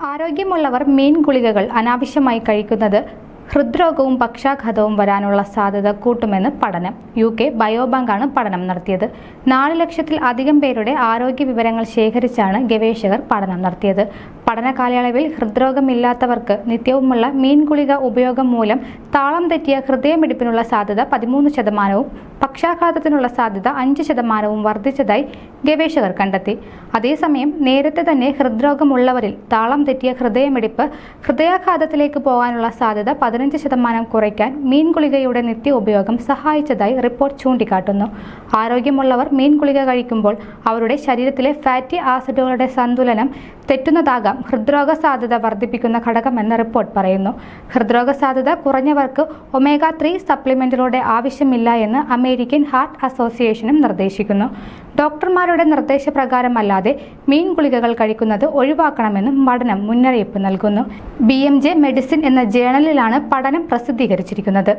ആരോഗ്യമുള്ളവർ മീൻ ഗുളികകൾ അനാവശ്യമായി കഴിക്കുന്നത് ഹൃദ്രോഗവും പക്ഷാഘാതവും വരാനുള്ള സാധ്യത കൂട്ടുമെന്ന് പഠനം. യു കെ ബയോബാങ്കാണ് പഠനം നടത്തിയത്. നാല് ലക്ഷത്തിൽ അധികം പേരുടെ ആരോഗ്യ വിവരങ്ങൾ ശേഖരിച്ചാണ് ഗവേഷകർ പഠനം നടത്തിയത്. പഠന കാലയളവിൽ ഹൃദ്രോഗമില്ലാത്തവർക്ക് നിത്യവുമുള്ള മീൻ ഗുളിക ഉപയോഗം മൂലം താളം തെറ്റിയ ഹൃദയമിടിപ്പിനുള്ള സാധ്യത പതിമൂന്ന് ശതമാനവും പക്ഷാഘാതത്തിനുള്ള സാധ്യത അഞ്ച് ശതമാനവും വർദ്ധിച്ചതായി ഗവേഷകർ കണ്ടെത്തി. അതേസമയം നേരത്തെ തന്നെ ഹൃദ്രോഗമുള്ളവരിൽ താളം തെറ്റിയ ഹൃദയമിടിപ്പ് ഹൃദയാഘാതത്തിലേക്ക് പോകാനുള്ള സാധ്യത പതിനഞ്ച് ശതമാനം കുറയ്ക്കാൻ മീൻ ഗുളികയുടെ നിത്യ ഉപയോഗം സഹായിച്ചതായി റിപ്പോർട്ട് ചൂണ്ടിക്കാട്ടുന്നു. ആരോഗ്യമുള്ളവർ മീൻ ഗുളിക കഴിക്കുമ്പോൾ അവരുടെ ശരീരത്തിലെ ഫാറ്റി ആസിഡുകളുടെ സന്തുലനം തെറ്റുന്നതാകാം. ഹൃദ്രോഗ സാധ്യത വർദ്ധിപ്പിക്കുന്ന ഘടകമെന്ന് റിപ്പോർട്ട് പറയുന്നു. ഹൃദ്രോഗ സാധ്യത കുറഞ്ഞവർക്ക് ഒമേഗ ത്രീ സപ്ലിമെന്റുകളുടെ ആവശ്യമില്ല എന്ന് അമേരിക്കൻ ഹാർട്ട് അസോസിയേഷനും നിർദ്ദേശിക്കുന്നു. ഡോക്ടർമാരുടെ നിർദ്ദേശപ്രകാരമല്ലാതെ മീൻ ഗുളികകൾ കഴിക്കുന്നത് ഒഴിവാക്കണമെന്നും പഠനം മുന്നറിയിപ്പ് നൽകുന്നു. ബി എം ജെ മെഡിസിൻ എന്ന ജേണലിലാണ് പഠനം പ്രസിദ്ധീകരിച്ചിരിക്കുന്നത്.